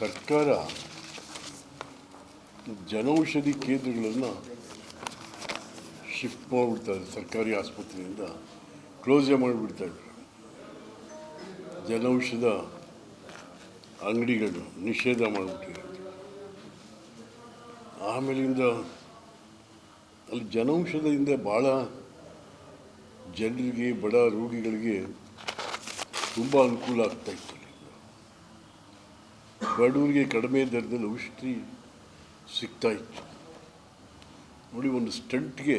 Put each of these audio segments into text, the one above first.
ಸರ್ಕಾರ ಜನೌಷಧಿ ಕೇಂದ್ರಗಳನ್ನು ಶಿಫ್ಟ್ ಮಾಡಿಬಿಡ್ತಾರೆ ಸರ್ಕಾರಿ ಆಸ್ಪತ್ರೆಯಿಂದ. ಕ್ಲೋಸೇ ಮಾಡಿಬಿಡ್ತಾರೆ ಜನೌಷಧ ಅಂಗಡಿಗಳು ನಿಷೇಧ ಮಾಡಿಬಿಟ್ಟಿದ್ದಾರೆ ಆಮೇಲಿಂದ ಅಲ್ಲಿ ಜನೌಷಧದಿಂದ ಭಾಳ ಜನರಿಗೆ, ಬಡ ರೋಗಿಗಳಿಗೆ ತುಂಬ ಅನುಕೂಲ ಆಗ್ತಾ ಇತ್ತು. ಅಲ್ಲಿ. ಬಡವರಿಗೆ ಕಡಿಮೆ ದರದಲ್ಲಿ ಔಷಧಿ ಸಿಗ್ತಾ ಇತ್ತು. ನೋಡಿ, ಒಂದು ಸ್ಟಂಟ್ಗೆ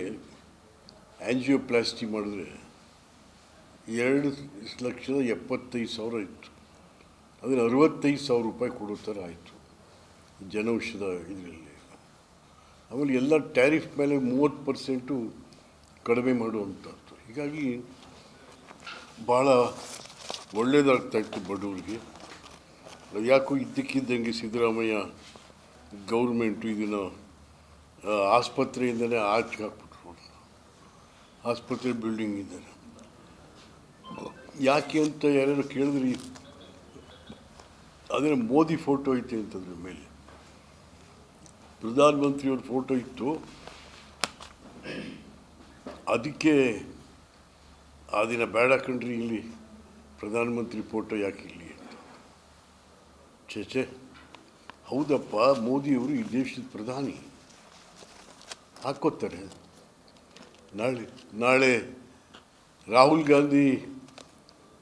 ಆ್ಯಂಜಿಯೋಪ್ಲಾಸ್ಟಿ ಮಾಡಿದ್ರೆ ಎರಡು ಲಕ್ಷದ ಎಪ್ಪತ್ತೈದು ಸಾವಿರ ಇತ್ತು. ಅದನ್ನು ಅರವತ್ತೈದು ಸಾವಿರ ರೂಪಾಯಿ ಕೊಡೋ ಥರ ಆಯಿತು ಜನೌಷಧ ಇದರಲ್ಲಿ. ಆಮೇಲೆ ಎಲ್ಲ ಟ್ಯಾರಿಫ್ ಮೇಲೆ ಮೂವತ್ತು ಪರ್ಸೆಂಟು ಕಡಿಮೆ ಮಾಡುವಂಥದ್ದು. ಹೀಗಾಗಿ ಭಾಳ ಒಳ್ಳೆಯದಾಗ್ತಾ ಇತ್ತು ಬಡವರಿಗೆ. ಯಾಕೋ ಇದ್ದಕ್ಕಿದ್ದಂಗೆ ಸಿದ್ದರಾಮಯ್ಯ ಗೌರ್ಮೆಂಟು ಇದನ್ನು ಆಸ್ಪತ್ರೆಯಿಂದಲೇ ಆಚೆ ಹಾಕ್ಬಿಟ್ರು ಆಸ್ಪತ್ರೆ ಬಿಲ್ಡಿಂಗ್ ಇದ್ದಾರೆ. ಯಾಕೆ ಅಂತ ಯಾರ್ಯಾರು ಕೇಳಿದ್ರಿ? ಅದನ್ನು ಮೋದಿ ಫೋಟೋ ಐತೆ ಅಂತಂದ್ರ ಮೇಲೆ. ಪ್ರಧಾನಮಂತ್ರಿಯವ್ರ ಫೋಟೋ ಇತ್ತು. ಅದಕ್ಕೆ ಆ ದಿನ ಬೇಡ ಕಣ್ರಿ ಇಲ್ಲಿ. ಪ್ರಧಾನಮಂತ್ರಿ ಫೋಟೋ ಯಾಕೆ ಇಲ್ಲಿ? ಚೇಚೆ ಹೌದಪ್ಪ ಮೋದಿಯವರು ಈ ದೇಶದ ಪ್ರಧಾನಿ. ಹಾಕ್ಕೋತಾರೆ ನಾಳೆ ನಾಳೆ ರಾಹುಲ್ ಗಾಂಧಿ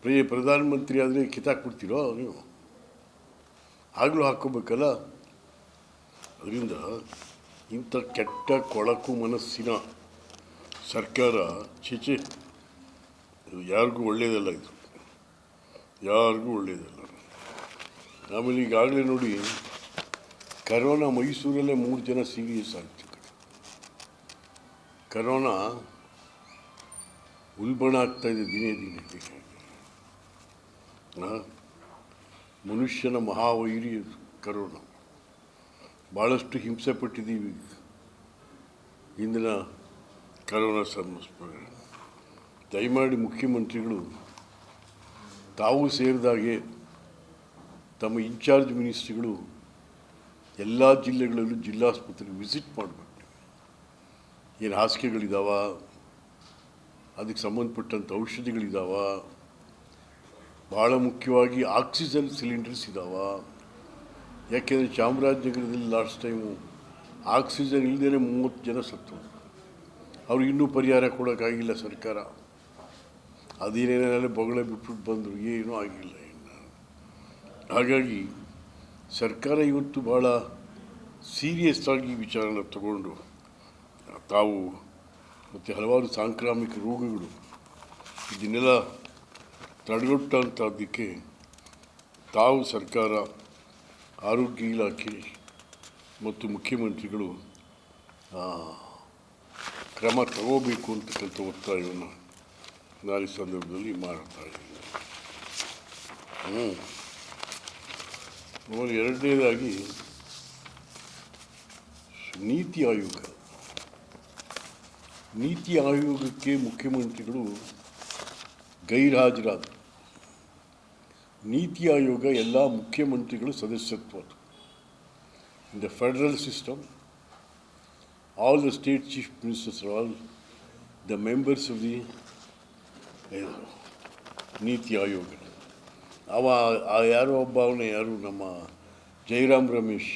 ಪ್ರೇ ಪ್ರಧಾನಮಂತ್ರಿ ಆದರೆ ಕಿತ್ತಾಕ್ಬಿಡ್ತೀರೋ ನೀವು? ಆಗಲೂ ಹಾಕ್ಕೋಬೇಕಲ್ಲ ಅದರಿಂದ ಇಂಥ ಕೆಟ್ಟ ಕೊಳಕು ಮನಸ್ಸಿನ ಸರ್ಕಾರ ಚೀಚೆ ಯಾರಿಗೂ ಒಳ್ಳೆಯದಲ್ಲ ಇದು. ಯಾರಿಗೂ ಒಳ್ಳೆಯದಲ್ಲ ಆಮೇಲೆ ಈಗಾಗಲೇ ನೋಡಿ ಕರೋನಾ ಮೈಸೂರಲ್ಲೇ ಮೂರು ಜನ ಸೀರಿಯಸ್ ಆಯಿತು ಕರೋನಾ ಉಲ್ಬಣ ಆಗ್ತಾ ಇದೆ ದಿನೇ ದಿನೇ? ಮನುಷ್ಯನ ಮಹಾವೈರಿ ಕರೋನಾ. ಭಾಳಷ್ಟು ಹಿಂಸೆ ಪಟ್ಟಿದ್ದೀವಿ ಇಂದಿನ ಕರೋನಾ ಸಮಸ್ಯೆ ದಯಮಾಡಿ ಮುಖ್ಯಮಂತ್ರಿಗಳು ತಾವು ಸೇರಿದಾಗೆ ತಮ್ಮ ಇನ್ಚಾರ್ಜ್ ಮಿನಿಸ್ಟ್ರಿಗಳು ಎಲ್ಲ ಜಿಲ್ಲೆಗಳಲ್ಲೂ ಜಿಲ್ಲಾಸ್ಪತ್ರೆಗೆ ವಿಸಿಟ್ ಮಾಡಬೇಕು. ಏನು ಹಾಸಿಗೆಗಳಿದಾವ? ಅದಕ್ಕೆ ಸಂಬಂಧಪಟ್ಟಂಥ ಔಷಧಿಗಳಿದಾವ? ಭಾಳ ಮುಖ್ಯವಾಗಿ ಆಕ್ಸಿಜನ್ ಸಿಲಿಂಡರ್ಸ್ ಇದಾವ. ಯಾಕೆಂದರೆ ಚಾಮರಾಜನಗರದಲ್ಲಿ ಲಾಸ್ಟ್ ಟೈಮು ಆಕ್ಸಿಜನ್ ಇಲ್ಲದೇ ಮೂವತ್ತು ಜನ ಸತ್ತು ಅವ್ರಿಗೆ ಇನ್ನೂ ಪರಿಹಾರ ಕೊಡೋಕ್ಕಾಗಿಲ್ಲ ಸರ್ಕಾರ. ಅದೇನೇನೆಲ್ಲ ಬೊಗಳೆ ಬಿಟ್ಬಿಟ್ಟು ಬಂದರು, ಏನೂ ಆಗಿಲ್ಲ. ಹಾಗಾಗಿ ಸರ್ಕಾರ ಇವತ್ತು ಭಾಳ ಸೀರಿಯಸ್ ಆಗಿ ಈ ವಿಚಾರನ ತಗೊಂಡು, ತಾವು ಮತ್ತು ಹಲವಾರು ಸಾಂಕ್ರಾಮಿಕ ರೋಗಗಳು ಇದನ್ನೆಲ್ಲ ತಡೆಗಟ್ಟಂಥದ್ದಕ್ಕೆ ತಾವು ಸರ್ಕಾರ, ಆರೋಗ್ಯ ಇಲಾಖೆ ಮತ್ತು ಮುಖ್ಯಮಂತ್ರಿಗಳು ಕ್ರಮ ತಗೋಬೇಕು ಅಂತಕ್ಕಂಥ ಒತ್ತಾಯವನ್ನು ನಾಳೆ ಸಂದರ್ಭದಲ್ಲಿ ಮಾಡ್ತಾ ಇದ್ದೀನಿ. ಹ್ಞೂ ಆಮೇಲೆ ಎರಡನೇದಾಗಿ ನೀತಿ ಆಯೋಗ. ನೀತಿ ಆಯೋಗಕ್ಕೆ ಮುಖ್ಯಮಂತ್ರಿಗಳು ಗೈರ್ಹಾಜರಾದ ನೀತಿ ಆಯೋಗ ಎಲ್ಲ ಮುಖ್ಯಮಂತ್ರಿಗಳು ಸದಸ್ಯತ್ವ in the federal system all the state chief ministers are all the members of the NITI Aayog. ಅವ, ಆ ಯಾರೋ ಒಬ್ಬ ಅವನು, ಯಾರು ನಮ್ಮ ಜೈರಾಮ್ ರಮೇಶ್.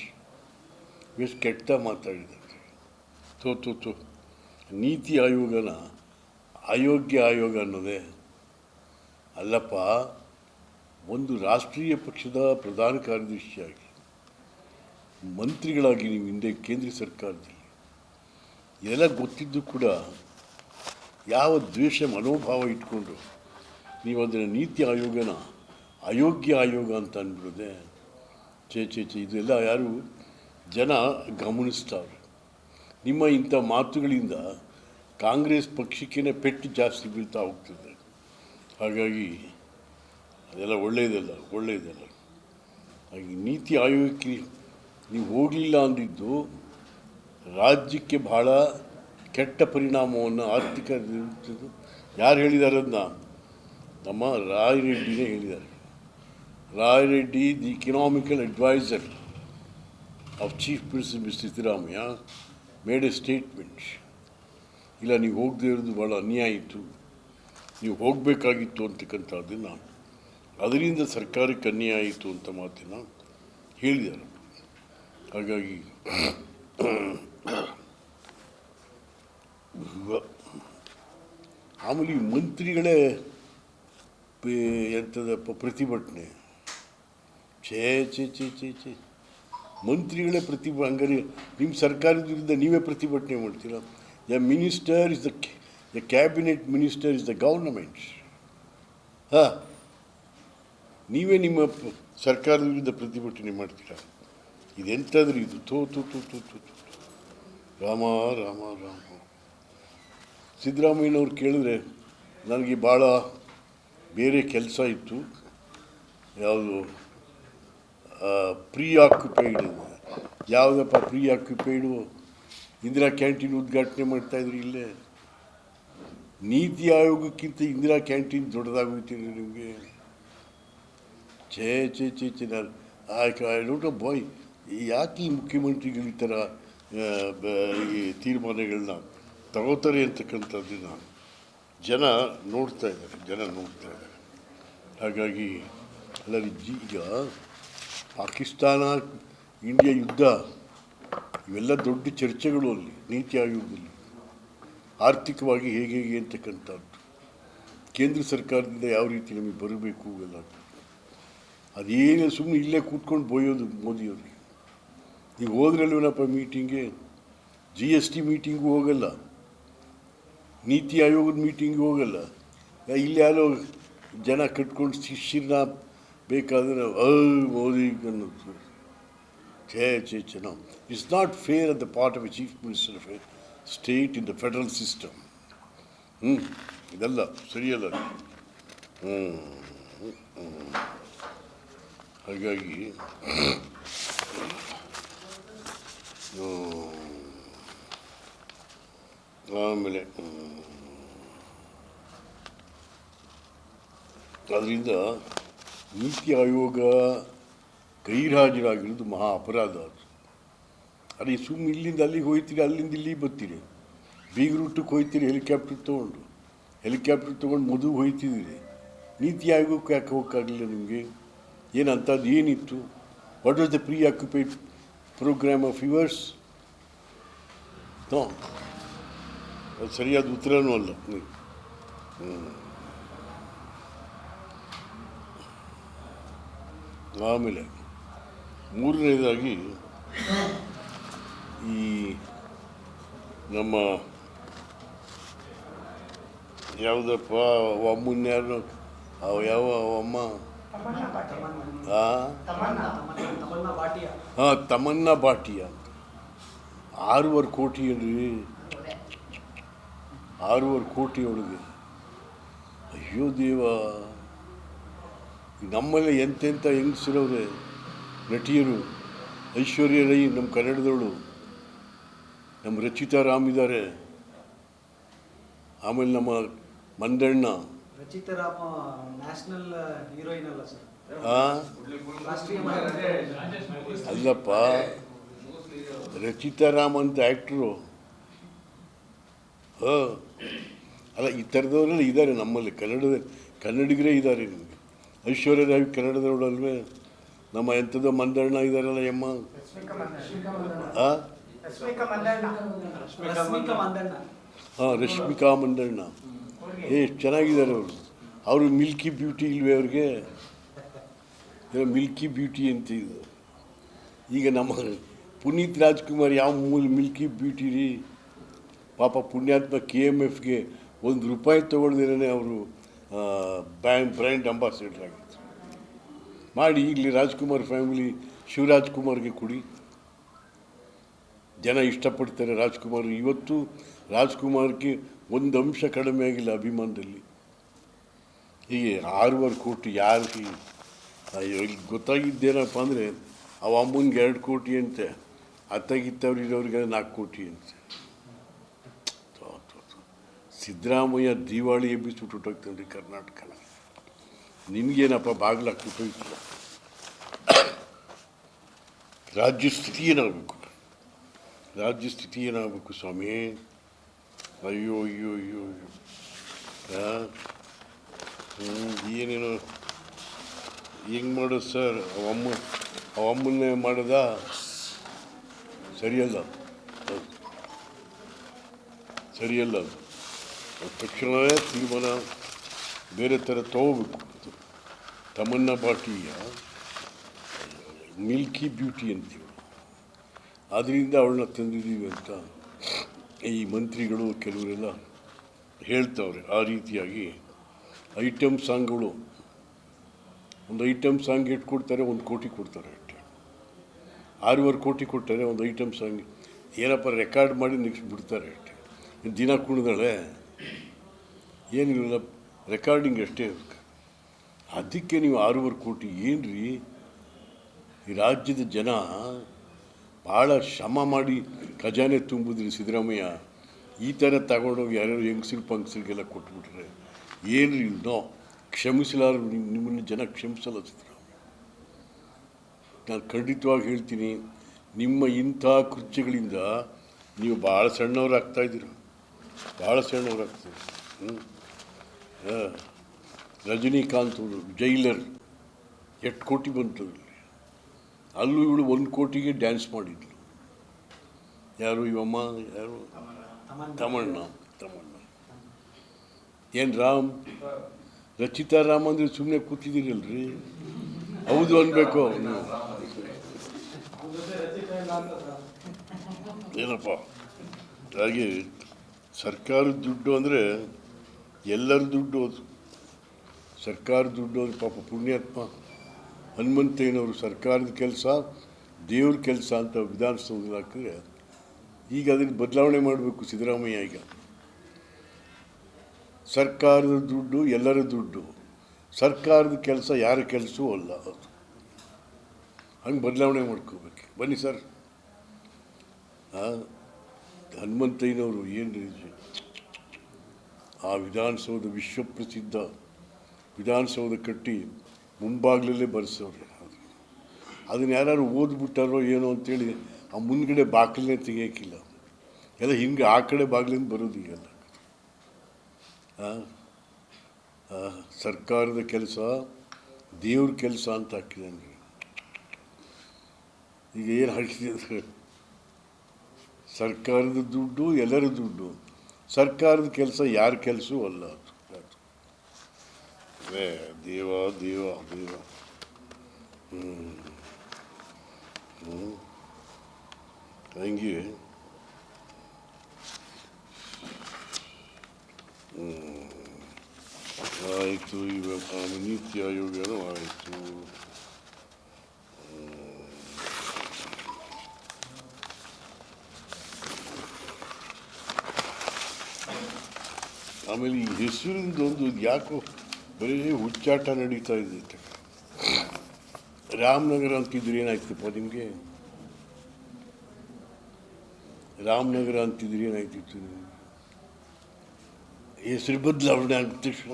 ಎಷ್ಟು ಕೆಟ್ಟ ಮಾತಾಡಿದ ತೋ ತೋ ತೋ ನೀತಿ ಆಯೋಗನ ಅಯೋಗ್ಯ ಆಯೋಗ ಅನ್ನೋದೇ ಅಲ್ಲಪ್ಪ, ಒಂದು ರಾಷ್ಟ್ರೀಯ ಪಕ್ಷದ ಪ್ರಧಾನ ಕಾರ್ಯದರ್ಶಿಯಾಗಿ, ಮಂತ್ರಿಗಳಾಗಿ ನೀವು ಹಿಂದೆ ಕೇಂದ್ರ ಸರ್ಕಾರದಲ್ಲಿ, ಎಲ್ಲ ಗೊತ್ತಿದ್ದು ಕೂಡ ಯಾವ ದ್ವೇಷ ಮನೋಭಾವ ಇಟ್ಕೊಂಡು ನೀವು ಅದರ ನೀತಿ ಆಯೋಗನ ಅಯೋಗ್ಯ ಆಯೋಗ ಅಂತ ಅಂದ್ಬಿಡುತ್ತೆ ಚೇ ಚೇ ಚೇ ಇದೆಲ್ಲ ಯಾರು? ಜನ ಗಮನಿಸ್ತಾರೆ ನಿಮ್ಮ ಇಂಥ ಮಾತುಗಳಿಂದ ಕಾಂಗ್ರೆಸ್ ಪಕ್ಷಕ್ಕೇ ಪೆಟ್ಟು ಜಾಸ್ತಿ ಬೀಳ್ತಾ ಹೋಗ್ತದೆ. ಹಾಗಾಗಿ ಅದೆಲ್ಲ ಒಳ್ಳೆಯದಲ್ಲ ಒಳ್ಳೆಯದಲ್ಲ ಹಾಗೆ ನೀತಿ ಆಯೋಗಕ್ಕೆ ನೀವು ಹೋಗಲಿಲ್ಲ ಅಂದಿದ್ದು ರಾಜ್ಯಕ್ಕೆ ಬಹಳ ಕೆಟ್ಟ ಪರಿಣಾಮವನ್ನು ಆರ್ಥಿಕ ಯಾರು ಹೇಳಿದ್ದಾರೆ ಅದನ್ನ? ನಮ್ಮ ರಾಯರೆಡ್ಡಿನೇ ಹೇಳಿದ್ದಾರೆ. Reddy, the economical advisor of Chief Minister Mr. Siddharamaya, made a statement. ಇಲ್ಲ ನೀವು ಹೋಗದೇ ಇರೋದು ಭಾಳ ಅನ್ಯಾಯ ಇತ್ತು ನೀವು ಹೋಗಬೇಕಾಗಿತ್ತು ಅಂತಕ್ಕಂಥದ್ದನ್ನು ಅದರಿಂದ ಸರ್ಕಾರಕ್ಕೆ ಅನ್ಯಾಯ ಆಯಿತು ಅಂತ ಮಾತನ್ನು ಹೇಳಿದ್ದಾರೆ ಹಾಗಾಗಿ ಆಮೇಲೆ ಮಂತ್ರಿಗಳೇ ಎಂಥದಪ್ಪ ಪ್ರತಿಭಟನೆ ಛೇ ಛೇ ಛೇ ಛೇ ಛೇ. ಮಂತ್ರಿಗಳೇ ಪ್ರತಿ ಹಂಗಾರೆ. ನಿಮ್ಮ ಸರ್ಕಾರದ ವಿರುದ್ಧ ನೀವೇ ಪ್ರತಿಭಟನೆ ಮಾಡ್ತೀರಾ? The minister is the the cabinet minister is the government. ಹಾಂ. ನೀವೇ ನಿಮ್ಮ ಸರ್ಕಾರದ ವಿರುದ್ಧ ಪ್ರತಿಭಟನೆ ಮಾಡ್ತೀರಾ? ಇದೆಂತಾದ್ರೂ ಇದು? ತೋ ತೋ ತೋ ತೋ ಥೋ. ರಾಮ ರಾಮ ರಾಮ. ಸಿದ್ದರಾಮಯ್ಯನವ್ರು ಕೇಳಿದ್ರೆ ನನಗೆ ಭಾಳ ಬೇರೆ ಕೆಲಸ ಇತ್ತು. ಯಾವುದು? ಪ್ರೀ ಆಕ್ಯುಪೈಡ್ ಯಾವುದಪ್ಪ ಪ್ರೀ ಆಕ್ಯುಪೈಡು ಇಂದಿರಾ ಕ್ಯಾಂಟೀನ್ ಉದ್ಘಾಟನೆ ಮಾಡ್ತಾಯಿದ್ರು ಇಲ್ಲೇ. ನೀತಿ ಆಯೋಗಕ್ಕಿಂತ ಇಂದಿರಾ ಕ್ಯಾಂಟೀನ್ ದೊಡ್ಡದಾಗೋಗ್ತೀರಿ ನಿಮಗೆ. ಛೇ ಛೇ ಛೇ ಛೇ, ನಾನು ಐ ಡೋಂಟ್ ಅ ಬಾಯ್ ಯಾಕೆ ಈ ಮುಖ್ಯಮಂತ್ರಿಗಳು ಈ ಥರ ಈ ತೀರ್ಮಾನಗಳನ್ನ ತಗೋತಾರೆ ಅಂತಕ್ಕಂಥದ್ದನ್ನ ಜನ ನೋಡ್ತಾ ಇದ್ದಾರೆ, ಜನ ನೋಡ್ತಾ ಇದ್ದಾರೆ. ಹಾಗಾಗಿ ಎಲ್ಲರಿಗೆ ಈಗ ಪಾಕಿಸ್ತಾನ, ಇಂಡಿಯಾ ಯುದ್ಧ, ಇವೆಲ್ಲ ದೊಡ್ಡ ಚರ್ಚೆಗಳು ಅಲ್ಲಿ, ನೀತಿ ಆಯೋಗದಲ್ಲಿ. ಆರ್ಥಿಕವಾಗಿ ಹೇಗೆ ಹೇಗೆ ಅಂತಕ್ಕಂಥದ್ದು ಕೇಂದ್ರ ಸರ್ಕಾರದಿಂದ ಯಾವ ರೀತಿ ನಮಗೆ ಬರಬೇಕು ಎಲ್ಲ ಅದೇನೇ ಸುಮ್ಮನೆ ಇಲ್ಲೇ ಕೂತ್ಕೊಂಡು ಬೋಯೋದು ಮೋದಿಯವ್ರಿಗೆ ಈಗ ಹೋದ್ರಲ್ವೇನಪ್ಪ ಮೀಟಿಂಗ್ಗೆ ಜಿ ಎಸ್ ಟಿ ಮೀಟಿಂಗೂ ಹೋಗಲ್ಲ. ನೀತಿ ಆಯೋಗದ ಮೀಟಿಂಗ್ ಹೋಗಲ್ಲ. ಇಲ್ಲಿ ಯಾರೋ ಜನ ಕಟ್ಕೊಂಡು ಶಿಷ್ಯರನ್ನ ಬೇಕಾದ್ರೆ ಅ ಮೋದಿ ಅನ್ನೋದು ಛೇ ಛೇ ಛೇ it's not fair at the part of a chief minister of a state in the federal system ಹ್ಞೂ ಇದೆಲ್ಲ ಸರಿಯಲ್ಲ. ಹ್ಞೂ ಹಾಗಾಗಿ. ಆಮೇಲೆ ಅದರಿಂದ ನೀತಿ ಆಯೋಗ ಗೈರ್ಹಾಜರಾಗಿರೋದು ಮಹಾ ಅಪರಾಧ. ಅದು ಅದೇ ಸುಮ್ಮ ಇಲ್ಲಿಂದ ಅಲ್ಲಿಗೆ ಹೋಗ್ತೀರಿ, ಅಲ್ಲಿಂದ ಇಲ್ಲಿಗೆ ಬರ್ತೀರಿ. ಬೀಗ ರೂಟಕ್ಕೆ ಹೋಗ್ತೀರಿ, ಹೆಲಿಕಾಪ್ಟರ್ ತೊಗೊಂಡು. ಹೆಲಿಕಾಪ್ಟರ್ ತೊಗೊಂಡು ಮದುವೆ ಹೋಗ್ತಿದ್ದೀರಿ. ನೀತಿ ಆಯೋಗಕ್ಕೆ ಯಾಕೆ ಹೋಗೋಕ್ಕಾಗಲಿಲ್ಲ ನಿಮಗೆ? ಏನು ಅಂಥದ್ದು ಏನಿತ್ತು? What was the preoccupied programme of yours ಅದು ಸರಿಯಾದ ಉತ್ತರನೂ ಅಲ್ಲ. ಹ್ಮ್. ಆಮೇಲೆ ಮೂರನೇದಾಗಿ ಈ ನಮ್ಮ ಯಾವುದಪ್ಪ ಅಮ್ಮನ್ಯಾರು ಅವ ಯಾವ ಅಮ್ಮ? ಹಾಂ, ತಮನ್ನ ಬಾಟಿಯ ಅಂತ ಆರೂವರೆ ಕೋಟಿ ಅಲ್ರಿ ಆರೂವರೆ ಕೋಟಿ ಒಳಗೆ ಅಯ್ಯೋ ದೇವ. ನಮ್ಮಲ್ಲಿ ಎಂತೆಂಥ ಹೆಂಗಸರವ್ರೆ ನಟಿಯರು ಐಶ್ವರ್ಯ ರೈ ನಮ್ಮ ಕನ್ನಡದವಳು ನಮ್ಮ ರಚಿತಾ ರಾಮ್ ಇದ್ದಾರೆ. ಆಮೇಲೆ ನಮ್ಮ ಮಂದಣ್ಣ. ರಚಿತಾ ರಾಮ್ ಅಲ್ಲಪ್ಪ ಅಂತ ಆ್ಯಕ್ಟ್ರು. ಹ. ಅಲ್ಲ ಈ ಥರದವರೆಲ್ಲ ಇದ್ದಾರೆ ನಮ್ಮಲ್ಲಿ ಕನ್ನಡದ ಕನ್ನಡಿಗರೇ ಇದ್ದಾರೆ ಐಶ್ವರ್ಯ ರಾಯ್ ಕನ್ನಡದವಳಲ್ವೇ ನಮ್ಮ ಎಂಥದೋ ಮಂದಣ್ಣ ಇದ್ದಾರಲ್ಲ ಮಂದಣ್ಣ ಹಾಂ ರಶ್ಮಿಕಾ ಮಂದಣ್ಣ. ಏ, ಚೆನ್ನಾಗಿದ್ದಾರೆ ಅವರು. ಅವರು ಮಿಲ್ಕಿ ಬ್ಯೂಟಿ ಇಲ್ವೇ ಅವ್ರಿಗೆ? ಮಿಲ್ಕಿ ಬ್ಯೂಟಿ ಅಂತ ಇದು. ಈಗ ನಮ್ಮ ಪುನೀತ್ ರಾಜ್ಕುಮಾರ್ ಯಾವ ಮೂಲ ಮಿಲ್ಕಿ ಬ್ಯೂಟಿ ರೀ? ಪಾಪ ಪುಣ್ಯಾತ್ಮ ಕೆ ಎಂ ಎಫ್ಗೆ ಒಂದು ರೂಪಾಯಿ ತೊಗೊಳ್ದಿರೇ ಅವರು. ಬ್ಯಾಂಕ್ ಬ್ರ್ಯಾಂಡ್ ಅಂಬಾಸಿಡರ್ ಆಗಿತ್ತು. ಮಾಡಿ ಇಲ್ಲಿ ರಾಜ್ಕುಮಾರ್ ಫ್ಯಾಮಿಲಿ ಶಿವರಾಜ್ ಕುಮಾರ್ಗೆ ಕೊಡಿ. ಜನ ಇಷ್ಟಪಡ್ತಾರೆ ರಾಜ್ಕುಮಾರ್. ಇವತ್ತು ರಾಜ್ಕುಮಾರ್ಗೆ ಒಂದು ಅಂಶ ಕಡಿಮೆ ಆಗಿಲ್ಲ ಅಭಿಮಾನದಲ್ಲಿ. ಹೀಗೆ ಆರೂವರೆ ಕೋಟಿ ಯಾರಿಗೆ ಗೊತ್ತಾಗಿದ್ದೇನಪ್ಪ ಅಂದರೆ, ಅವ ಅಮ್ಮನಿಗೆ ಎರಡು ಕೋಟಿ ಅಂತೆ, ಅತ್ತಗಿತ್ತವ್ರು ಇರೋರಿಗೆ ನಾಲ್ಕು ಕೋಟಿ ಅಂತೆ. ಸಿದ್ದರಾಮಯ್ಯ ದಿವಾಳಿ ಎಬ್ಬಿಸ್ಬಿಟ್ಟು ಹೊಟ್ಟೋಗ್ತಾನೆ ರೀ ಕರ್ನಾಟಕನ ನಿನಗೇನಪ್ಪ ಬಾಗಿಲು ಹಾಕ್ಬಿಟ್ಟು ರಾಜ್ಯ ಸ್ಥಿತಿ ಏನಾಗಬೇಕು? ರಾಜ್ಯ ಸ್ಥಿತಿ ಏನಾಗಬೇಕು ಸ್ವಾಮಿ? ಅಯ್ಯೋ ಅಯ್ಯೋ ಅಯ್ಯೋ ಅಯ್ಯೋ. ಏನೇನೋ ಹೆಂಗೆ ಮಾಡೋದು ಸರ್? ಅವಮ್ಮ, ಅವಮ್ಮನ್ನೇ ಮಾಡೋದ? ಸರಿಯಲ್ಲ. ಸರಿಯಲ್ಲ ಅದು. ತಕ್ಷಣವೇ ತೀರ್ಮಾನ ಬೇರೆ ಥರ ತಗೋಬೇಕು. ತಮನ್ನ ಬಾಟಿಯ ಮಿಲ್ಕಿ ಬ್ಯೂಟಿ ಅಂತೀವಿ. ಅದರಿಂದ ಅವಳನ್ನ ತಂದಿದ್ದೀವಿ ಅಂತ ಈ ಮಂತ್ರಿಗಳು ಕೆಲವರೆಲ್ಲ ಹೇಳ್ತವ್ರೆ. ಆ ರೀತಿಯಾಗಿ ಐಟಮ್ ಸಾಂಗ್ಗಳು, ಒಂದು ಐಟಮ್ ಸಾಂಗ್ ಎಷ್ಟು ಕೊಡ್ತಾರೆ ಒಂದು ಕೋಟಿ ಕೊಡ್ತಾರೆ ಆರೂವರೆ ಕೋಟಿ ಕೊಡ್ತಾರೆ ಒಂದು ಐಟಮ್ ಸಾಂಗ್ ಏನಪ್ಪ ರೆಕಾರ್ಡ್ ಮಾಡಿ ನೆಕ್ಸ್ಟ್ ಬಿಡ್ತಾರೆ ದಿನ ಕುಣಿದಾಳೆ. ಏನಿಲ್ಲ ರೆಕಾರ್ಡಿಂಗ್ ಅಷ್ಟೇ ಅದಕ್ಕೆ ಅದಕ್ಕೆ ನೀವು ಆರೂವರೆ ಕೋಟಿ ಏನ್ರಿ? ಈ ರಾಜ್ಯದ ಜನ ಭಾಳ ಶ್ರಮ ಮಾಡಿ ಖಜಾನೆ ತುಂಬಿದ್ರಿ ಸಿದ್ದರಾಮಯ್ಯ. ಈ ಥರ ತಗೊಂಡೋಗಿ ಯಾರ್ಯಾರು ಹೆಂಗಸಿಲ್ ಪಂಗಸ್ರಿಗೆಲ್ಲ ಕೊಟ್ಬಿಟ್ರೆ ಏನ್ರಿ ನೋ ಕ್ಷಮಿಸಲಾರು ನಿಮ್- ನಿಮ್ಮನ್ನು ಜನ ಕ್ಷಮಿಸಲ್ಲ ಸಿದ್ದರಾಮಯ್ಯ. ನಾನು ಖಂಡಿತವಾಗಿ ಹೇಳ್ತೀನಿ, ನಿಮ್ಮ ಇಂಥ ಕೃತ್ಯಗಳಿಂದ ನೀವು ಭಾಳ ಸಣ್ಣವರಾಗ್ತಾ ಇದ್ದೀರ. ಭಾಳ ಸಣ್ಣವರಾಗ್ತೀರ ಹ್ಞೂ ಹಾಂ. ರಜನಿಕಾಂತ್ ಅವರು ಜೈಲರ್. ಎಷ್ಟು ಕೋಟಿ ಬಂತು ಅಲ್ಲಿ. ಅಲ್ಲೂ ಇವಳು ಒಂದು ಕೋಟಿಗೆ ಡ್ಯಾನ್ಸ್ ಮಾಡಿದ್ಲು. ಯಾರು ಇವಮ್ಮ ಯಾರು? ತಮಣ್ಣ ತಮಣ್ಣ. ಏನು ರಾಮ್? ರಚಿತಾ ರಾಮ್ ಅಂದರೆ ಸುಮ್ಮನೆ ಕೂತಿದ್ದೀರಲ್ರಿ? ಹೌದು ಅನ್ಬೇಕು ಅವನು. ಏನಪ್ಪ? ಹಾಗೆ ಸರ್ಕಾರದ ದುಡ್ಡು ಅಂದರೆ ಎಲ್ಲರ ದುಡ್ಡು ಅದು. ಸರ್ಕಾರದ ದುಡ್ಡು ಅಂದರೆ ಪಾಪ ಪುಣ್ಯಾತ್ಮ. ಹನುಮಂತಯ್ಯನವರು ಸರ್ಕಾರದ ಕೆಲಸ ದೇವ್ರ ಕೆಲಸ ಅಂತ ವಿಧಾನಸೌಧದಲ್ಲಿ ಹಾಕಿದ್ರೆ ಈಗ ಅದನ್ನು ಬದಲಾವಣೆ ಮಾಡಬೇಕು ಸಿದ್ದರಾಮಯ್ಯ ಈಗ. ಸರ್ಕಾರದ ದುಡ್ಡು ಎಲ್ಲರ ದುಡ್ಡು. ಸರ್ಕಾರದ ಕೆಲಸ ಯಾರ ಕೆಲಸವೂ ಅಲ್ಲ ಅದು. ಹಂಗೆ ಬದಲಾವಣೆ ಮಾಡ್ಕೋಬೇಕು. ಬನ್ನಿ ಸರ್. ಆ, ಹನುಮಂತಯ್ಯನವರು ಏನು ಆ ವಿಧಾನಸೌಧ ವಿಶ್ವಪ್ರಸಿದ್ಧ ವಿಧಾನಸೌಧ ಕಟ್ಟಿ ಮುಂಬಾಗಿಲಲ್ಲೇ ಬರೆಸೋರು ಅದನ್ನು ಯಾರು ಓದ್ಬಿಟ್ಟಾರೋ ಏನೋ ಅಂತೇಳಿ ಆ ಮುಂದ್ಗಡೆ ಬಾಗಿಲನ್ನೇ ತೆಗಿಯೋಕ್ಕಿಲ್ಲ. ಎಲ್ಲ ಹಿಂಗೆ ಆ ಕಡೆ ಬಾಗಿಲಿಂದ ಬರೋದು ಈಗೆಲ್ಲ ಸರ್ಕಾರದ ಕೆಲಸ, ದೇವ್ರ ಕೆಲಸ ಅಂತ ಹಾಕಿದ್ದಾನೆ ಈಗ ಏನು ಹಾಕಿದೆ ಅಂದ್ರೆ ಸರ್ಕಾರದ ದುಡ್ಡು ಎಲ್ಲರ ದುಡ್ಡು ಸರ್ಕಾರದ ಕೆಲಸ ಯಾರ ಕೆಲಸವೂ ಅಲ್ಲ ಅದು ಅದು. ಏ ದೇವ ದೇವ ದೇವ ಹ್ಞೂ ಹ್ಞೂ ಹಂಗೆ ಹ್ಞೂ ಆಯಿತು ಇವಾಗ ಆಮೇಲೆ ನೀತಿ ಆಯೋಗನೂ ಆಯಿತು ಆಮೇಲೆ ಈ ಹೆಸರಿಂದೊಂದು ಯಾಕೋ ಬರೀ ಹುಚ್ಚಾಟ ನಡೀತಾ ಇದೆ ರಾಮನಗರ ಅಂತಿದ್ರೆ ಏನಾಯ್ತಪ್ಪ ನಿಮಗೆ? ರಾಮನಗರ ಅಂತಿದ್ರೆ ಏನಾಯ್ತಿತ್ತು? ಹೆಸರು ಬದಲಾವಣೆ ಆಗಿದ ತಕ್ಷಣ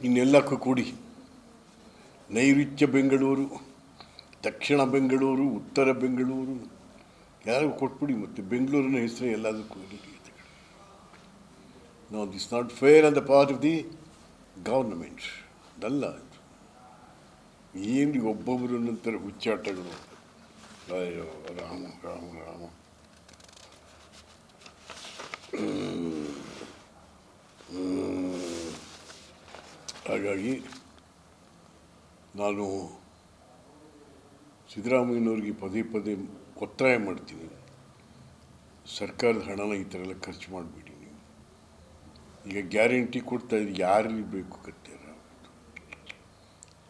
ಇನ್ನೆಲ್ಲಕ್ಕೂ ಕೂಡಿ ನೈರುತ್ಯ ಬೆಂಗಳೂರು ದಕ್ಷಿಣ ಬೆಂಗಳೂರು, ಉತ್ತರ ಬೆಂಗಳೂರು, ಯಾರಿಗೂ ಕೊಟ್ಬಿಡಿ ಮತ್ತು ಬೆಂಗಳೂರಿನ ಹೆಸರು ಎಲ್ಲದಕ್ಕೂ ಇರಲಿ no this not fair on the part of the government ಅದಲ್ಲ ಇದು. ಏನು ಒಬ್ಬೊಬ್ಬರು ನಂತರ ಹುಚ್ಚಾಟಗಳು? ಅಯ್ಯೋ, ರಾಮ ರಾಮ ರಾಮ. ಹಾಗಾಗಿ, ನಾನು ಸಿದ್ದರಾಮಯ್ಯನವ್ರಿಗೆ ಪದೇ ಪದೇ ಒತ್ತಾಯ ಮಾಡ್ತೀನಿ. ಸರ್ಕಾರದ ಹಣನ ಈ ಥರ ಎಲ್ಲ ಖರ್ಚು ಮಾಡಿಬಿಡಿ ನೀವು. ಈಗ ಗ್ಯಾರಂಟಿ ಕೊಡ್ತಾ ಇದ್ದೀವಿ ಯಾರಿಗೆ ಬೇಕು ಕತ್ತೆ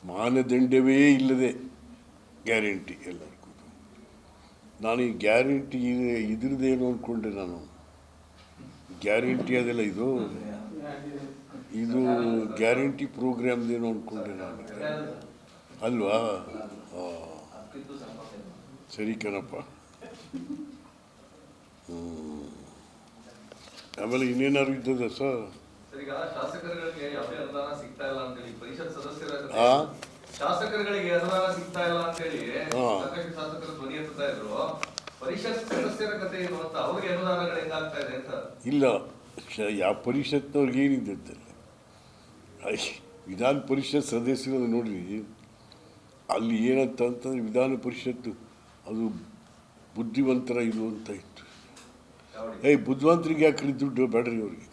ಮಾನದಂಡವೇ ಇಲ್ಲದೆ ಗ್ಯಾರಂಟಿ ಎಲ್ಲರಿಗೂ. ನಾನು ಈ ಗ್ಯಾರಂಟಿ ಇದ್ರದ್ದೇನು ಅಂದ್ಕೊಂಡೆ ನಾನು? ಗ್ಯಾರಂಟಿ ಅದೆಲ್ಲ ಇದು? ಇದು ಗ್ಯಾರಂಟಿ ಪ್ರೋಗ್ರಾಮ್ದೇನು ಅಂದ್ಕೊಂಡೆ ನಾನು? ಅಲ್ವಾ. ಸರಿ ಕಣಪ್ಪ. ಆಮೇಲೆ ಇನ್ನೇನಾದ್ರು ಇದ್ದದ ಸರ್ ಶಾಸಕರುಗಳಿಗೆ ಅನುದಾನ ಸಿಗ್ತಾ ಇಲ್ಲ ಅಂತೇಳಿ ಪರಿಷತ್ ಸದಸ್ಯರ ಜೊತೆ ಆ? ಶಾಸಕರುಗಳಿಗೆ ಅನುದಾನ ಸಿಗ್ತಾ ಇಲ್ಲ ಅಂತೇಳಿ ಹಾ. ಸಾಕಷ್ಟು ಶಾಸಕರು ಧ್ವನಿ ಎತ್ತುತ್ತಾ ಇದ್ರು. ಪರಿಷತ್ ಸದಸ್ಯರ ಕತೆ ಏನು ಅಂತ ಅವ್ರಿಗೆ ಅನುದಾನಗಳು ಹೆಂಗಾಗ್ತಾ ಇದೆ ಅಂತ. ಇಲ್ಲ ಯಾವ ಪರಿಷತ್ನವ್ರಿಗೆ ಏನಿದೆ ಅಂತಲ್ಲ. ಐ, ವಿಧಾನ ಪರಿಷತ್ ಸದಸ್ಯರನ್ನು ನೋಡ್ರಿ. ಅಲ್ಲಿ ಏನಂತ ಅಂತಂದರೆ ವಿಧಾನ ಪರಿಷತ್ತು, ಅದು ಬುದ್ಧಿವಂತರ ಇದು ಅಂತ ಇತ್ತು. ಏಯ್ ಬುದ್ಧಿವಂತರಿಗೆ ಯಾಕೆ ದುಡ್ಡು ಬೇಡ್ರಿ ಅವ್ರಿಗೆ.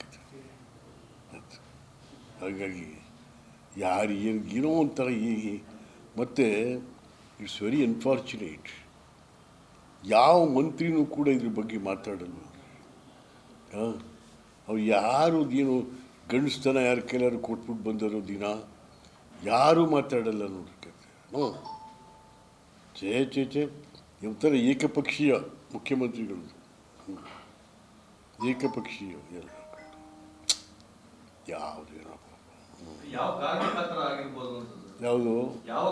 ಹಾಗಾಗಿ ಯಾರು ಏನು, ಏನೋ ಒಂಥರ ಈ ಮತ್ತು, ಇಟ್ಸ್ ವೆರಿ ಅನ್ಫಾರ್ಚುನೇಟ್. ಯಾವ ಮಂತ್ರಿನೂ ಕೂಡ ಇದ್ರ ಬಗ್ಗೆ ಮಾತಾಡಲ್ಲ ಹಾಂ ಅವ್ರು ಯಾರು ಏನು ಗಂಡಸ್ತನ ಯಾರು ಕೈಲಾರು ಕೊಟ್ಬಿಟ್ಟು ಬಂದರೋ ದಿನ ಯಾರೂ ಮಾತಾಡಲ್ಲ ನೋಡ್ರಿ. ಚೇ ಚೇ ಚೇ ಇವತ್ತರ ಏಕಪಕ್ಷೀಯ ಮುಖ್ಯಮಂತ್ರಿಗಳು. ಏಕಪಕ್ಷೀಯ ಎಲ್ಲ. ಯಾವುದೇನಪ್ಪ ಯಾವ ಕಾರಣಕ್ಕಾತರ ಆಗಿರ್ಬೋದು ಅಂತ ಸರ್? ಯಾವುದು? ಯಾವ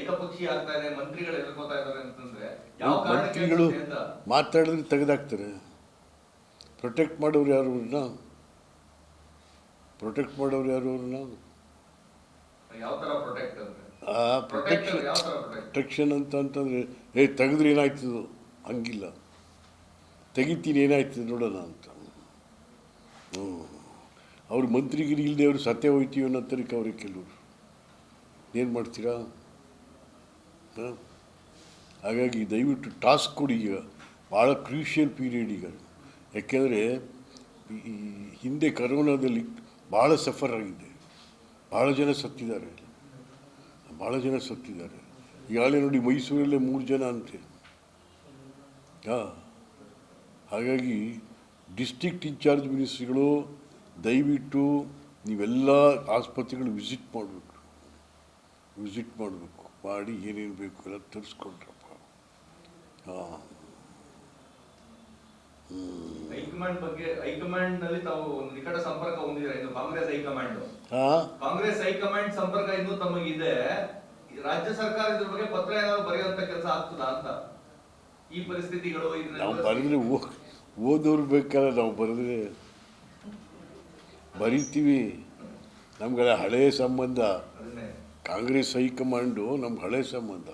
ಏಕಪಕ್ಷೀಯ ಮಂತ್ರಿಗಳು ಮಂತ್ರಿಗಳು ಮಾತಾಡಿದ್ರೆ ತೆಗೆದಾಕ್ತಾರೆ. ಪ್ರೊಟೆಕ್ಟ್ ಮಾಡೋರು ಯಾರು ಅವ್ರನ್ನ? ಪ್ರೊಟೆಕ್ಟ್ ಮಾಡೋರು ಯಾರು ಅವ್ರನ್ನ? ಯಾವ ತರ ಪ್ರೊಟೆಕ್ಟ್ ಅಂದ್ರೆ? ಆ ಪ್ರೊಟೆಕ್ಷನ್ ಪ್ರೊಟೆಕ್ಷನ್ ಅಂತಂತಂದರೆ, ಏ, ತೆಗೆದ್ರೆ ಏನಾಯ್ತದೋ ಹಂಗಿಲ್ಲ. ತೆಗಿತೀನಿ ಏನಾಯ್ತದೆ ನೋಡೋಣ ಅಂತ. ಹ್ಞೂ ಅವ್ರು ಮಂತ್ರಿಗಿರಿ ಇಲ್ಲದೆ ಅವರು ಸತ್ಯ ಹೋಯ್ತೀವಿ ಅನ್ನೋ ತನಕ ಅವ್ರಿಗೆ ಕೆಲವರು. ಏನು ಮಾಡ್ತೀರಾ? ಹಾಂ? ಹಾಗಾಗಿ ದಯವಿಟ್ಟು ಟಾಸ್ಕ್ ಕೊಡಿ ಈಗ. ಭಾಳ ಕ್ರೂಷಿಯಲ್ ಪೀರಿಯಡ್ ಈಗ ಯಾಕೆಂದರೆ, ಈ ಹಿಂದೆ ಕರೋನಾದಲ್ಲಿ ಭಾಳ ಸಫರ್ ಆಗಿದೆ. ಭಾಳ ಜನ ಸತ್ತಿದ್ದಾರೆ. ಭಾಳ ಜನ ಸತ್ತಿದ್ದಾರೆ. ಈಗಾಗಲೇ ನೋಡಿ ಮೈಸೂರಲ್ಲೇ ಮೂರು ಜನ ಅಂತೆ. ಹಾಂ. ಹಾಗಾಗಿ ಡಿಸ್ಟ್ರಿಕ್ಟ್ ಇನ್ಚಾರ್ಜ್ ಮಿನಿಸ್ಟ್ರಿಗಳು ದಯವಿಟ್ಟು ನೀವೆಲ್ಲ ಆಸ್ಪತ್ರೆಗಳು ವಿಸಿಟ್ ಮಾಡಬೇಕು ವಿಸಿಟ್ ಮಾಡಬೇಕು, ಮಾಡಿ ಏನೇನು ಬೇಕು ಎಲ್ಲ ತರಿಸ್ಕೊಂಡ್ರಪ್ಪ ಹಾಂ. ಹೈಕಮಾಂಡ್ ಬಗ್ಗೆ ಹೈಕಮಾಂಡ್ನಲ್ಲಿ ತಾವು ಒಂದು ನಿಕಟ ಸಂಪರ್ಕ ಹೊಂದಿದ್ರೆ ಇನ್ನು ಕಾಂಗ್ರೆಸ್ ಹೈಕಮಾಂಡ್? ಹಾ. ಕಾಂಗ್ರೆಸ್ ಹೈಕಮಾಂಡ್ ಸಂಪರ್ಕ ಇನ್ನು ತಮಗಿದೆ. ರಾಜ್ಯ ಸರ್ಕಾರ ಇದ್ರ ಬಗ್ಗೆ ಪತ್ರ ಏನಾದ್ರು ಬರೆಯುವಂತ ಕೆಲಸ ಆಗ್ತದಾ ಅಂತ? ಈ ಪರಿಸ್ಥಿತಿಗಳು ನಾವು ಬರೆದ್ರೆ ಓದೋರು ಬೇಕಲ್ಲ ನಾವು ಬರೆದ್ರೆ. ಬರಿತೀವಿ. ನಮ್ಗಳ ಹಳೆ ಸಂಬಂಧ. ಕಾಂಗ್ರೆಸ್ ಹೈಕಮಾಂಡು ನಮ್ಗೆ ಹಳೆ ಸಂಬಂಧ.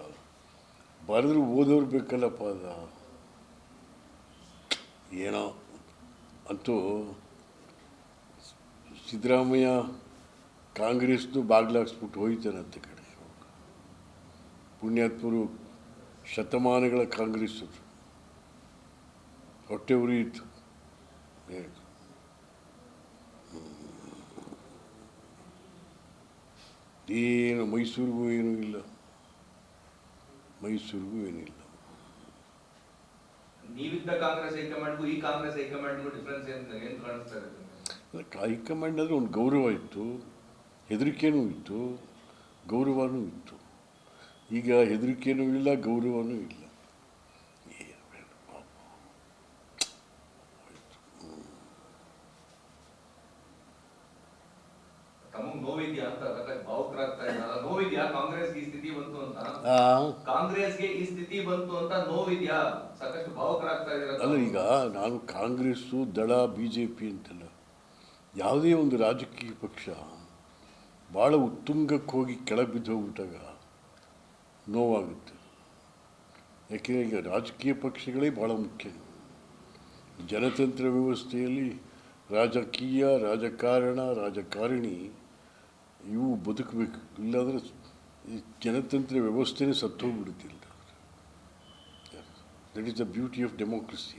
ಬರೆದ್ರೆ ಓದೋರು ಬೇಕಲ್ಲಪ್ಪ ಅದ. ಏನೋ. ಅಂತೂ ಸಿದ್ದರಾಮಯ್ಯ ಕಾಂಗ್ರೆಸ್ದು ಬಾಗ್ಲಾಕ್ಸ್ಬಿಟ್ಟು ಹೋಯ್ತಾನಂತೆ ಕಡೆ ಪುಣ್ಯಾತ್ಮರು ಶತಮಾನಗಳ ಕಾಂಗ್ರೆಸ್. ಹೊಟ್ಟೆ ಉರಿಯಿತು. ಏನು ಮೈಸೂರಿಗೂ ಏನೂ ಇಲ್ಲ. ಮೈಸೂರಿಗೂ ಏನಿಲ್ಲ. ನೀವಿದ್ದ ಕಾಂಗ್ರೆಸ್ ಹೈಕಮಾಂಡ್ಗೂ ಈ ಕಾಂಗ್ರೆಸ್ ಹೈಕಮಾಂಡ್ಗೂ ಡಿಫ್ರೆನ್ಸ್ ಏನು ಕಾಣಿಸ್ತಾ ಅದಕ್ಕೆ ಹೈಕಮಾಂಡ್ ಅಂದರೆ ಒಂದು ಗೌರವ ಇತ್ತು, ಹೆದರಿಕೆನೂ ಇತ್ತು, ಗೌರವನೂ ಇತ್ತು. ಈಗ ಹೆದರಿಕೆನೂ ಇಲ್ಲ, ಗೌರವನೂ ಇಲ್ಲ ಏನು ಬೇಡ ಪಾಪ. ತಮಗ್ ನೋವಿದ್ಯಾ ಅಂತ ಸಾಕಷ್ಟು ಭಾವುಕರಾಗ್ತಾ ಇದ್ದಾರೆ ನೋವಿದ್ಯಾ ಕಾಂಗ್ರೆಸ್ಗೆ ಈ ಸ್ಥಿತಿ ಬಂತು ಅಂತ ಆ, ಕಾಂಗ್ರೆಸ್ಗೆ ಈ ಸ್ಥಿತಿ ಬಂತು ಅಂತ ನೋವಿದ್ಯಾ? ಸಾಕಷ್ಟು ಭಾವಕರಾಗ್ತಾ ಇದ್ದಾರೆ ಅಲ್ಲ ಈಗ ನಾನು ಕಾಂಗ್ರೆಸ್ಸು ದಳ ಬಿ ಜೆ ಪಿ ಅಂತಲ್ಲ ಯಾವುದೇ ಒಂದು ರಾಜಕೀಯ ಪಕ್ಷ ಭಾಳ ಉತ್ತುಂಗಕ್ಕೆ ಹೋಗಿ ಕೆಳಗೆ ಬಿದ್ದು ಹೋಗ್ಬಿಟ್ಟಾಗ ನೋವಾಗುತ್ತೆ. ಯಾಕೆಂದರೆ ಈಗ ರಾಜಕೀಯ ಪಕ್ಷಗಳೇ ಭಾಳ ಮುಖ್ಯ. ಜನತಂತ್ರ ವ್ಯವಸ್ಥೆಯಲ್ಲಿ ರಾಜಕೀಯ ರಾಜಕಾರಣ ರಾಜಕಾರಣಿ ಇವು ಬದುಕಬೇಕು. ಇಲ್ಲಾಂದರೆ ಈ ಜನತಂತ್ರ ವ್ಯವಸ್ಥೆನೇ ಸತ್ತೋಗ್ಬಿಡುತ್ತಿಲ್ಲ. That is the beauty of democracy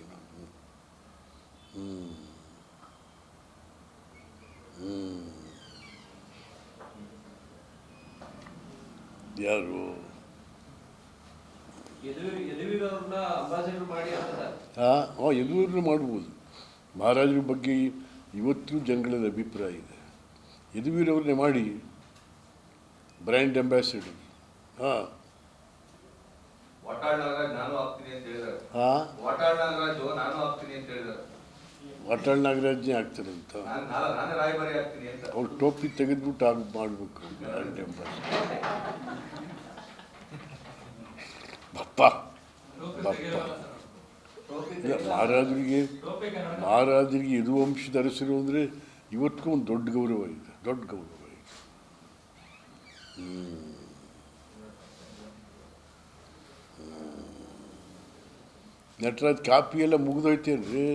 ಯಾರು? ಹಾಂ ಯದುವೀರನ್ನು ಮಾಡ್ಬೋದು. ಮಹಾರಾಜರ ಬಗ್ಗೆ ಇವತ್ತು ಜನಗಳಲ್ಲಿ ಅಭಿಪ್ರಾಯ ಇದೆ. ಯದುವೀರವ್ರನ್ನೇ ಮಾಡಿ ಬ್ರ್ಯಾಂಡ್ ಅಂಬಾಸಿಡರ್. ಹಾಂ. ಹಾಂ. ವಾಟಾಳ್ ನಾಗರಾಜ್ನೇ ಆಗ್ತಾರೆ ಅಂತ ನಾನು ನಾನೇ ರಾಯಭಾರಿ ಆಗ್ತೀನಿ ಅಂತ. ಅವ್ರು ಟೋಪಿ ತೆಗೆದ್ಬಿಟ್ಟು ಆಗ ಮಾಡಬೇಕು ಬ್ರ್ಯಾಂಡ್ ಅಂಬಾಸಿಡರ್. ಬಪ್ಪ. ಬಪ್ಪ. ಇಲ್ಲ ಮಹಾರಾಜರಿಗೆ ಮಹಾರಾಜರಿಗೆ ಯದುವಂಶದ ಅರಸರು ಅಂದರೆ ಇವತ್ತಿಗೂ ಒಂದು ದೊಡ್ಡ ಗೌರವ ಇದೆ ದೊಡ್ಡ ಗೌರವ. ನಟರಾಜ್ ಕಾಪಿ ಎಲ್ಲ ಮುಗಿದೋಯ್ತೇನ್ರಿ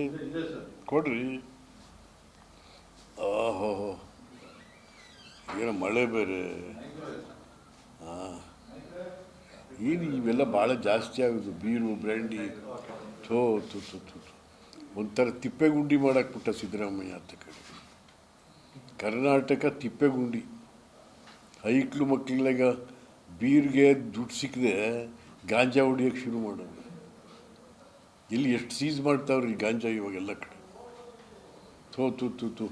ಕೊಡ್ರಿ. ಓಹೋ. ಏನೋ ಮಳೆ ಬೇರೆ? ಹಾಂ. ಏನು ಇವೆಲ್ಲ ಭಾಳ ಜಾಸ್ತಿ ಆಗೋದು ಬೀರು ಬ್ರ್ಯಾಂಡಿ. ಥೋ ಥು ಥು ಥು. ಒಂಥರ ತಿಪ್ಪೆಗುಂಡಿ ಮಾಡಾಕ್ಬಿಟ್ಟ ಸಿದ್ದರಾಮಯ್ಯ ಅಂತ ಕಡೆ ಕರ್ನಾಟಕ ತಿಪ್ಪೆಗುಂಡಿ. ಹೈಕ್ಳು ಮಕ್ಕಳಿಗ ಬೀರ್ಗೆ ದುಡ್ಡು ಸಿಕ್ಕದೆ, ಗಾಂಜಾ ಹೊಡಿಯೋಕ್ಕೆ ಶುರು ಮಾಡೋದು. ಇಲ್ಲಿ ಎಷ್ಟು ಸೀಸ್ ಮಾಡ್ತಾವ್ರಿ ಗಾಂಜಾ ಇವಾಗೆಲ್ಲ ಕಡೆ? ಥೋ ತು ತು ತು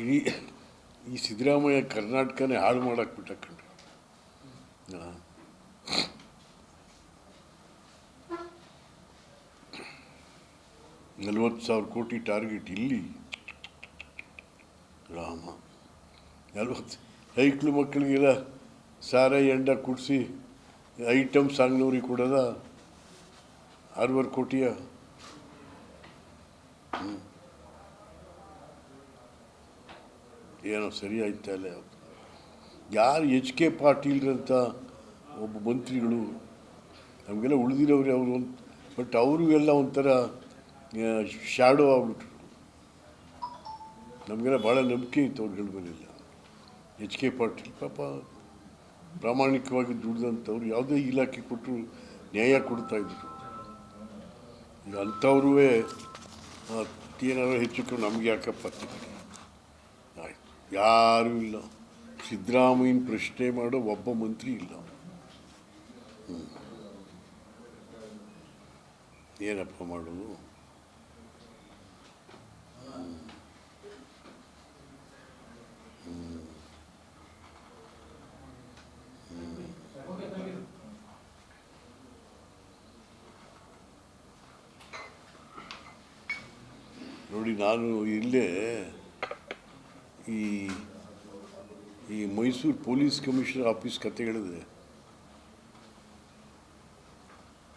ಇಡೀ ಈ ಸಿದ್ದರಾಮಯ್ಯ ಕರ್ನಾಟಕನೇ ಹಾಳು ಮಾಡಾಕ್ಬಿಟ್ಟ ಕಣ್ರಿ. ಹಾಂ. ನಲ್ವತ್ತು ಸಾವಿರ ಕೋಟಿ ಟಾರ್ಗೆಟ್ ಇಲ್ಲಿ. ರಾಮ. ನಲ್ವತ್ತು ಹೈಕ್ಳು ಮಕ್ಕಳಿಗೆಲ್ಲ ಸಾರ ಎಂಡ ಕುಡಿಸಿ ಐಟಮ್ ಸಾಂಗ್ನವ್ರಿಗೆ ಕೊಡೋದ ಆರೂವರೆ ಕೋಟಿಯ. ಏನೋ ಸರಿ ಆಯ್ತಾ ಇಲ್ಲ. ಯಾರು ಎಚ್ ಕೆ ಪಾಟೀಲ್ರಂತ ಒಬ್ಬ ಮಂತ್ರಿಗಳು, ನಮಗೆಲ್ಲ ಉಳಿದಿರೋರು ಅವರು ಒಂದು ಬಟ್ ಅವರು ಎಲ್ಲ ಒಂಥರ ಶ್ಯಾಡೋ ಆಗ್ಬಿಟ್ರು ನಮಗೆಲ್ಲ ಭಾಳ ನಂಬಿಕೆ ಇತ್ತು ಅವ್ರುಗಳ ಮೇಲೆಲ್ಲ ಎಚ್ ಕೆ ಪಾಟೀಲ್ ಪಾಪ ಪ್ರಾಮಾಣಿಕವಾಗಿ ದುಡಿದಂಥವ್ರು ಯಾವುದೇ ಇಲಾಖೆ ಕೊಟ್ಟರು ನ್ಯಾಯ ಕೊಡ್ತಾಯಿದ್ರು ಈಗ ಅಂಥವ್ರೂ ಏನಾದ್ರು ಹೆಚ್ಚು ಕಮ್ಮಿ ನಮಗೆ ಯಾಕಪ್ಪ ಆಯ್ತು. ಯಾರೂ ಇಲ್ಲ. ಸಿದ್ದರಾಮಯ್ಯನ ಪ್ರಶ್ನೆ ಮಾಡೋ ಒಬ್ಬ ಮಂತ್ರಿ ಇಲ್ಲ. ಏನಪ್ಪ ಮಾಡೋದು? ನೋಡಿ ನಾನು ಇಲ್ಲೇ ಈ ಈ ಮೈಸೂರು ಪೊಲೀಸ್ ಕಮಿಷನರ್ ಆಫೀಸ್ ಕತೆ ಹೇಳಿದೆ.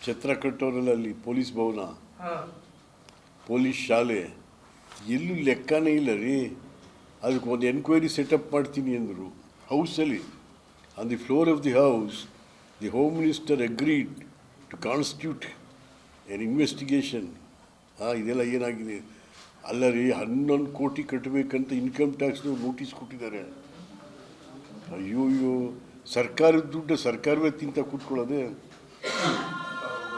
ಛತ್ರ ಕಟ್ಟೋರಲ್ಲ ಅಲ್ಲಿ ಪೊಲೀಸ್ ಭವನ. ಪೊಲೀಸ್ ಶಾಲೆ. ಎಲ್ಲೂ ಲೆಕ್ಕನೇ ಇಲ್ಲ ರೀ. ಅದಕ್ಕೆ ಒಂದು ಎನ್ಕ್ವೈರಿ ಸೆಟಪ್ ಮಾಡ್ತೀನಿ ಅಂದರು. ಹೌಸಲ್ಲಿ on the floor of the house the home minister agreed to constitute an investigation ಹಾಂ ಇದೆಲ್ಲ ಏನಾಗಿದೆ? ಅಲ್ಲ ರೀ, ಹನ್ನೊಂದು ಕೋಟಿ ಕಟ್ಟಬೇಕಂತ ಇನ್ಕಮ್ ಟ್ಯಾಕ್ಸ್ನವ್ರು ನೋಟಿಸ್ ಕೊಟ್ಟಿದ್ದಾರೆ. ಅಯ್ಯೋ ಅಯ್ಯೋ ಸರ್ಕಾರದ ದುಡ್ಡು ಸರ್ಕಾರವೇ ತಿಂತ ಕೂತ್ಕೊಳ್ಳೋದೆ.